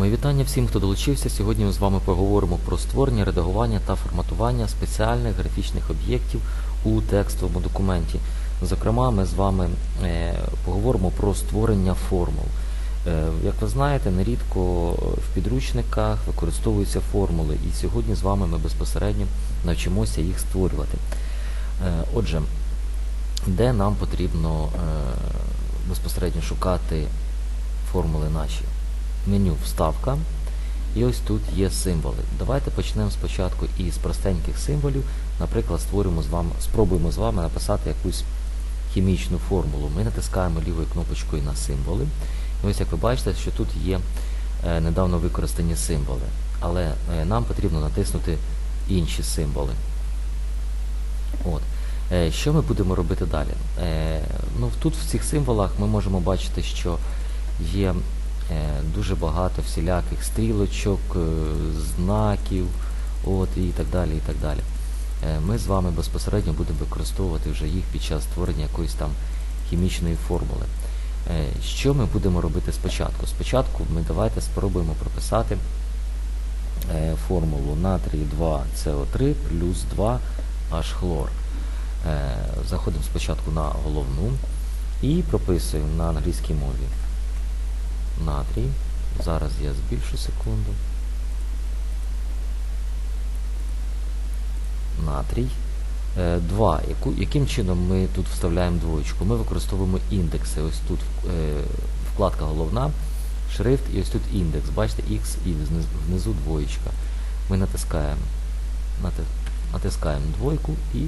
Мої вітання всім, хто долучився. Сьогодні ми з вами поговоримо про створення, редагування та форматування спеціальних графічних об'єктів у текстовому документі. Зокрема, ми з вами е, поговоримо про створення формул. Е, Як ви знаєте, нерідко в підручниках використовуються формули, і сьогодні з вами ми безпосередньо навчимося їх створювати. Е, Отже, де нам потрібно безпосередньо шукати формули наші? Меню Вставка. І ось тут є символи. Давайте почнемо спочатку із простеньких символів. Наприклад, створюємо з вами, спробуємо з вами написати якусь хімічну формулу. Ми натискаємо лівою кнопочкою на символи. І ось як ви бачите, що тут є е, недавно використані символи. Але е, нам потрібно натиснути інші символи. От. Е, Що ми будемо робити далі? Ну, Тут в цих символах ми можемо бачити, що є дуже багато всіляких стрілочок, е, знаків от, і так далі. і так далі. Е, Ми з вами безпосередньо будемо використовувати вже їх під час створення якоїсь там хімічної формули. Е, Що ми будемо робити спочатку? Спочатку ми давайте спробуємо прописати е, формулу натрій 2СО3 плюс 2H хлор. Е, Заходимо спочатку на головну і прописуємо на англійській мові натрій. Зараз я збільшу секунду. Натрій. 2. Яку, яким чином ми тут вставляємо двоєчку? Ми використовуємо індекси. Ось тут е, вкладка головна, шрифт і ось тут індекс. Бачите, X і внизу, двоєчка. Ми натискаємо, нати, натискаємо двойку і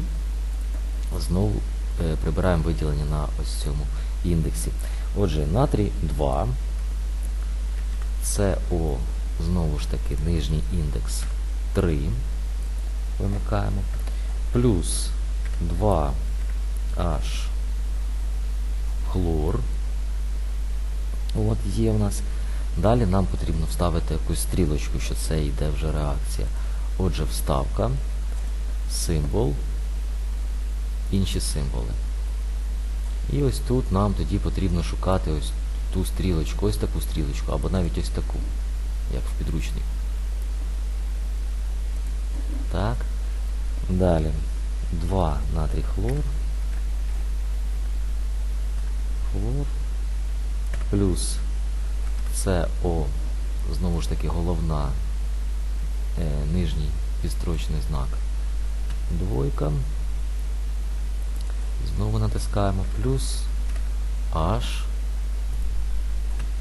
знову е, прибираємо виділення на ось цьому індексі. Отже, натрій 2. СО, знову ж таки, нижній індекс 3. Вимикаємо. Плюс 2H хлор. От є в нас. Далі нам потрібно вставити якусь стрілочку, що це йде вже реакція. Отже, вставка, символ, інші символи. І ось тут нам тоді потрібно шукати ось ту стрілочку, ось таку стрілочку, або навіть ось таку, як в підручнику. Так. Далі. 2 натрій хлор. Хлор. Плюс СО, знову ж таки, головна е, нижній підстрочний знак. Двойка. Знову натискаємо. Плюс H.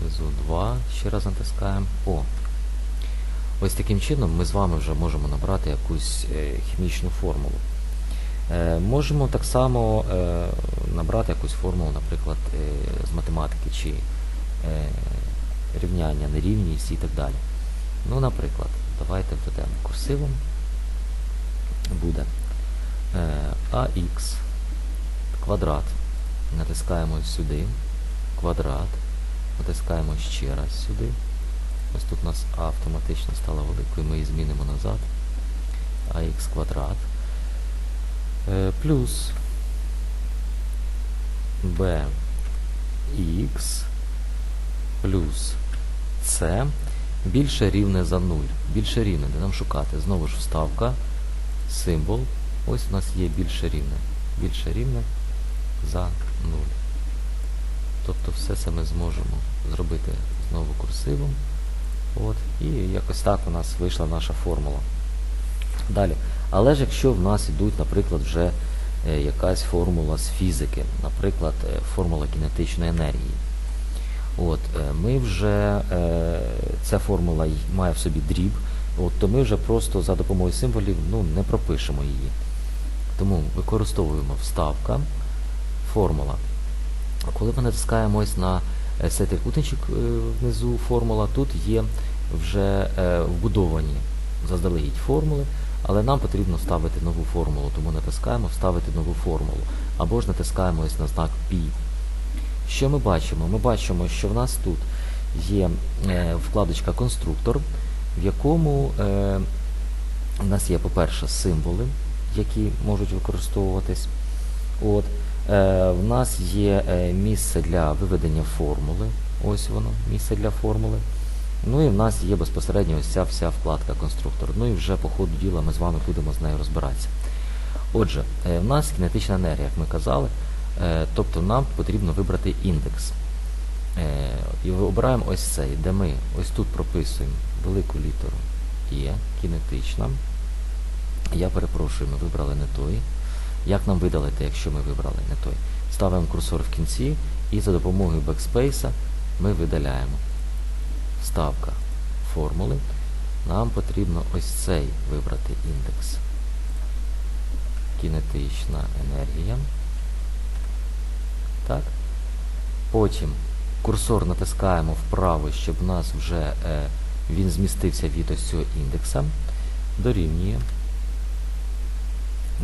Внизу 2. Ще раз натискаємо О. Ось таким чином ми з вами вже можемо набрати якусь е, хімічну формулу. Е, можемо так само е, набрати якусь формулу, наприклад, з математики чи рівняння, нерівність і так далі. Ну, наприклад, давайте введемо курсивом. Буде ax квадрат. Натискаємо сюди, квадрат, натискаємо ще раз сюди. Ось тут у нас А автоматично стала великою, ми її змінимо назад. ax квадрат. Е, плюс bx плюс c більше рівне за 0. Більше рівне, де нам шукати? Знову ж вставка, символ. Ось у нас є більше рівне. Більше рівне за 0. Тобто все це ми зможемо зробити знову курсивом. От, І якось так у нас вийшла наша формула. Далі. Але ж якщо в нас йдуть, наприклад, вже е, якась формула з фізики, наприклад, е, формула кінетичної енергії. От, е, ми вже, Ця формула має в собі дріб, от, то ми вже просто за допомогою символів ну, не пропишемо її. Тому використовуємо вставка, формула. Коли ми натискаємо на е, цей трикутничок е, внизу формула, тут є вже е, вбудовані заздалегідь формули, але нам потрібно вставити нову формулу, тому натискаємо вставити нову формулу. Або ж натискаємо на знак π. Що ми бачимо? Ми бачимо, що в нас тут є вкладочка конструктор, в якому у нас є, по-перше, символи, які можуть використовуватись. Е, в нас є е, місце для виведення формули. Ось воно, місце для формули. Ну і в нас є безпосередньо ось ця вся вкладка конструктор. Ну і вже по ходу діла ми з вами будемо з нею розбиратися. Отже, е, в нас кінетична енергія, як ми казали, тобто нам потрібно вибрати індекс. І обираємо ось цей, де ми ось тут прописуємо велику літеру Є, кінетична. Я перепрошую, ми вибрали не той. Як нам видалити, якщо ми вибрали не той? Ставимо курсор в кінці і за допомогою бекспейса ми видаляємо. Вставка формули. Нам потрібно ось цей вибрати індекс. Кінетична енергія. Так. Потім курсор натискаємо вправо, щоб у нас вже е, він змістився від ось цього індекса. Дорівнює.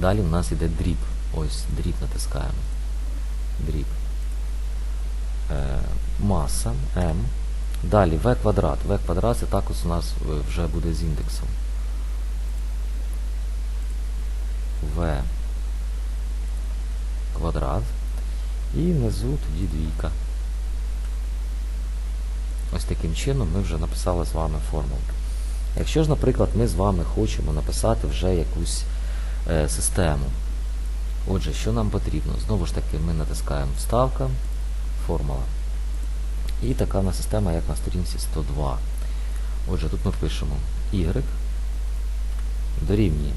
Далі в нас йде дріб. Ось дріб натискаємо. Дріб. Е, маса m. Далі v квадрат. v квадрат це також у нас вже буде з індексом. v квадрат. І внизу тоді двійка. Ось таким чином ми вже написали з вами формулу. Якщо ж, наприклад, ми з вами хочемо написати вже якусь систему. Отже, що нам потрібно? Знову ж таки, ми натискаємо вставка, формула. І така в нас система, як на сторінці 102. Отже, тут ми пишемо y дорівнює.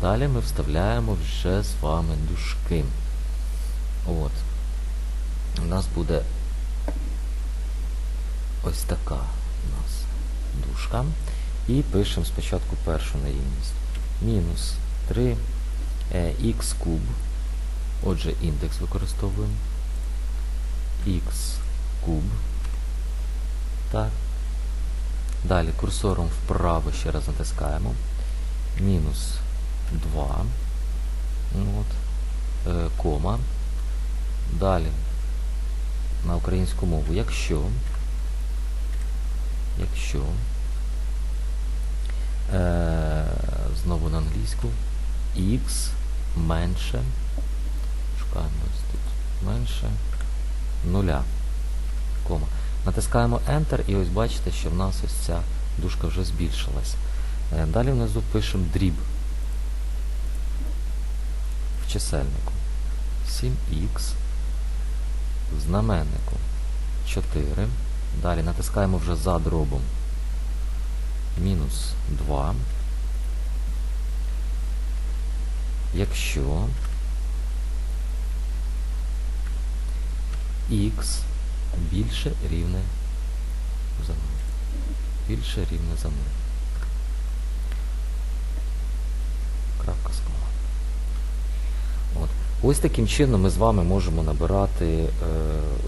Далі ми вставляємо вже з вами дужки. От. У нас буде ось така у нас дужка. І пишемо спочатку першу нерівність. Мінус 3 х куб. Отже, індекс використовуємо. х куб. Так. Далі курсором вправо ще раз натискаємо. Мінус 2. От. Е, кома. Далі на українську мову. Якщо якщо е, знову на англійську x менше шукаємо ось тут менше нуля. Кома. Натискаємо Enter і ось бачите, що в нас ось ця дужка вже збільшилась. Е, далі внизу пишемо дріб в чисельнику 7х в знаменнику 4. Далі натискаємо вже за дробом мінус 2. Якщо х більше рівне за 0. Більше рівне за 0. Крапка кома. От. Ось таким чином ми з вами можемо набирати е,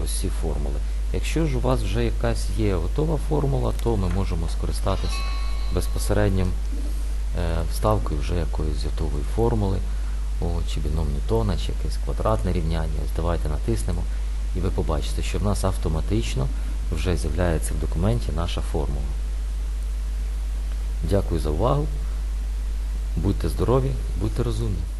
ось ці формули. Якщо ж у вас вже якась є готова формула, то ми можемо скористатися безпосереднім е, вставкою вже якоїсь готової формули, о, чи біном Ньютона, чи якесь квадратне рівняння. Ось давайте натиснемо, і ви побачите, що в нас автоматично вже з'являється в документі наша формула. Дякую за увагу. Будьте здорові, будьте розумні.